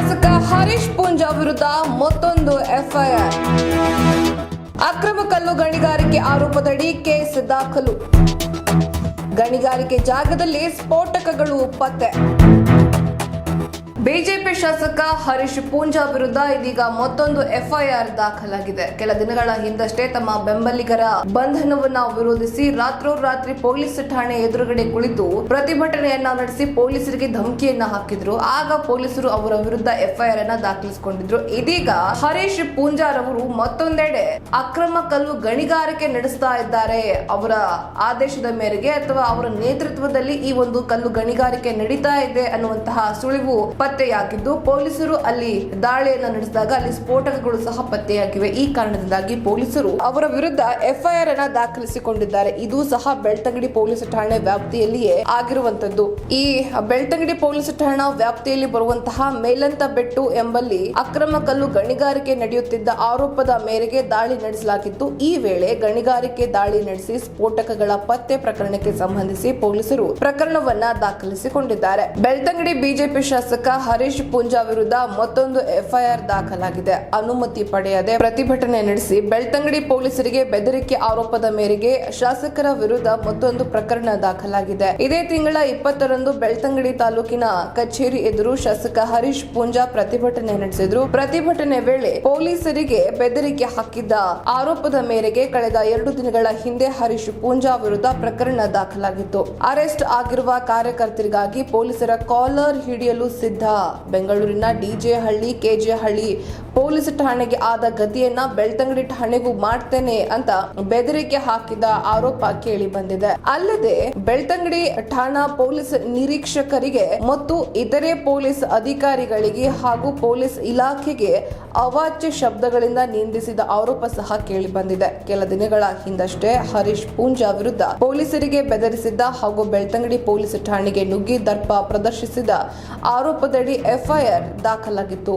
ಶಾಸಕ ಹರೀಶ್ ಪೂಂಜಾ ವಿರುದ್ಧ ಮತ್ತೊಂದು ಎಫ್ಐಆರ್. ಅಕ್ರಮ ಕಲ್ಲು ಗಣಿಗಾರಿಕೆ ಆರೋಪದಡಿ ಕೇಸ್ ದಾಖಲು. ಗಣಿಗಾರಿಕೆ ಜಾಗದಲ್ಲಿ ಸ್ಫೋಟಕಗಳು ಪತ್ತೆ. ಬಿಜೆಪಿ ಶಾಸಕ ಹರೀಶ್ ಪೂಂಜಾ ವಿರುದ್ಧ ಇದೀಗ ಮತ್ತೊಂದು ಎಫ್ಐಆರ್ ದಾಖಲಾಗಿದೆ. ಕೆಲ ದಿನಗಳ ಹಿಂದಷ್ಟೇ ತಮ್ಮ ಬೆಂಬಲಿಗರ ಬಂಧನವನ್ನ ವಿರೋಧಿಸಿ ರಾತ್ರೋರಾತ್ರಿ ಪೊಲೀಸ್ ಠಾಣೆ ಎದುರುಗಡೆ ಕುಳಿತು ಪ್ರತಿಭಟನೆಯನ್ನ ನಡೆಸಿ ಪೊಲೀಸರಿಗೆ ಧಮಕಿಯನ್ನ ಹಾಕಿದ್ರು. ಆಗ ಪೊಲೀಸರು ಅವರ ವಿರುದ್ಧ ಎಫ್ಐಆರ್ ಅನ್ನ ದಾಖಲಿಸಿಕೊಂಡಿದ್ರು. ಇದೀಗ ಹರೀಶ್ ಪೂಂಜಾರವರು ಮತ್ತೊಂದೆಡೆ ಅಕ್ರಮ ಕಲ್ಲು ಗಣಿಗಾರಿಕೆ ನಡೆಸ್ತಾ ಇದ್ದಾರೆ. ಅವರ ಆದೇಶದ ಮೇರೆಗೆ ಅಥವಾ ಅವರ ನೇತೃತ್ವದಲ್ಲಿ ಈ ಒಂದು ಕಲ್ಲು ಗಣಿಗಾರಿಕೆ ನಡೀತಾ ಇದೆ ಅನ್ನುವಂತಹ ಸುಳಿವು ಪತ್ತೆಯಾಗಿದ್ದು, ಪೊಲೀಸರು ಅಲ್ಲಿ ದಾಳಿಯನ್ನು ನಡೆಸಿದಾಗ ಅಲ್ಲಿ ಸ್ಫೋಟಕಗಳು ಸಹ ಪತ್ತೆಯಾಗಿವೆ. ಈ ಕಾರಣದಿಂದಾಗಿ ಪೊಲೀಸರು ಅವರ ವಿರುದ್ಧ ಎಫ್ಐಆರ್ ಅನ್ನ ದಾಖಲಿಸಿಕೊಂಡಿದ್ದಾರೆ. ಇದು ಸಹ ಬೆಳ್ತಂಗಡಿ ಪೊಲೀಸ್ ಠಾಣೆ ವ್ಯಾಪ್ತಿಯಲ್ಲಿಯೇ ಆಗಿರುವಂತದ್ದು ಈ ಬೆಳ್ತಂಗಡಿ ಪೊಲೀಸ್ ಠಾಣಾ ವ್ಯಾಪ್ತಿಯಲ್ಲಿ ಬರುವಂತಹ ಮೇಲಂತ ಬೆಟ್ಟು ಎಂಬಲ್ಲಿ ಅಕ್ರಮ ಕಲ್ಲು ಗಣಿಗಾರಿಕೆ ನಡೆಯುತ್ತಿದ್ದ ಆರೋಪದ ಮೇರೆಗೆ ದಾಳಿ ನಡೆಸಲಾಗಿತ್ತು. ಈ ವೇಳೆ ಗಣಿಗಾರಿಕೆ ದಾಳಿ ನಡೆಸಿ ಸ್ಫೋಟಕಗಳ ಪತ್ತೆ ಪ್ರಕರಣಕ್ಕೆ ಸಂಬಂಧಿಸಿ ಪೊಲೀಸರು ಪ್ರಕರಣವನ್ನ ದಾಖಲಿಸಿಕೊಂಡಿದ್ದಾರೆ. ಬೆಳ್ತಂಗಡಿ ಬಿಜೆಪಿ ಶಾಸಕ ಹರೀಶ್ ಪೂಂಜಾ ವಿರುದ್ಧ ಮತ್ತೊಂದು ಎಫ್ಐಆರ್ ದಾಖಲಾಗಿದೆ. ಅನುಮತಿ ಪಡೆಯದೆ ಪ್ರತಿಭಟನೆ ನಡೆಸಿ ಬೆಳ್ತಂಗಡಿ ಪೊಲೀಸರಿಗೆ ಬೆದರಿಕೆ ಆರೋಪದ ಮೇರೆಗೆ ಶಾಸಕರ ವಿರುದ್ಧ ಮತ್ತೊಂದು ಪ್ರಕರಣ ದಾಖಲಾಗಿದೆ. ಇದೇ ತಿಂಗಳ ಇಪ್ಪತ್ತರಂದು ಬೆಳ್ತಂಗಡಿ ತಾಲೂಕಿನ ಕಚೇರಿ ಎದುರು ಶಾಸಕ ಹರೀಶ್ ಪೂಂಜಾ ಪ್ರತಿಭಟನೆ ನಡೆಸಿದ್ರು. ಪ್ರತಿಭಟನೆ ವೇಳೆ ಪೊಲೀಸರಿಗೆ ಬೆದರಿಕೆ ಹಾಕಿದ್ದ ಆರೋಪದ ಮೇರೆಗೆ ಕಳೆದ ಎರಡು ದಿನಗಳ ಹಿಂದೆ ಹರೀಶ್ ಪೂಂಜಾ ವಿರುದ್ಧ ಪ್ರಕರಣ ದಾಖಲಾಗಿತ್ತು. ಅರೆಸ್ಟ್ ಆಗಿರುವ ಕಾರ್ಯಕರ್ತರಿಗಾಗಿ ಪೊಲೀಸರ ಕಾಲರ್ ಹಿಡಿಯಲು ಸಿದ್ಧ ಬೆಂಗಳೂರಿನ ಡಿಜೆ ಹಳ್ಳಿ ಕೆಜೆ ಹಳ್ಳಿ ಪೊಲೀಸ್ ಠಾಣೆಗೆ ಆದ ಗತಿಯನ್ನ ಬೆಳ್ತಂಗಡಿ ಠಾಣೆಗೂ ಮಾಡ್ತೇನೆ ಅಂತ ಬೆದರಿಕೆ ಹಾಕಿದ ಆರೋಪ ಕೇಳಿ ಬಂದಿದೆ. ಅಲ್ಲದೆ ಬೆಳ್ತಂಗಡಿ ಠಾಣಾ ಪೊಲೀಸ್ ನಿರೀಕ್ಷಕರಿಗೆ ಮತ್ತು ಇತರೆ ಪೊಲೀಸ್ ಅಧಿಕಾರಿಗಳಿಗೆ ಹಾಗೂ ಪೊಲೀಸ್ ಇಲಾಖೆಗೆ ಅವಾಚ್ಯ ಶಬ್ದಗಳಿಂದ ನಿಂದಿಸಿದ ಆರೋಪ ಸಹ ಕೇಳಿ ಬಂದಿದೆ. ಕೆಲ ದಿನಗಳ ಹಿಂದಷ್ಟೇ ಹರೀಶ್ ಪೂಂಜಾ ವಿರುದ್ಧ ಪೊಲೀಸರಿಗೆ ಬೆದರಿಸಿದ್ದ ಹಾಗೂ ಬೆಳ್ತಂಗಡಿ ಪೊಲೀಸ್ ಠಾಣೆಗೆ ನುಗ್ಗಿ ದರ್ಪ ಪ್ರದರ್ಶಿಸಿದ ಆರೋಪದಡಿ ಎಫ್ಐಆರ್ ದಾಖಲಾಗಿತ್ತು.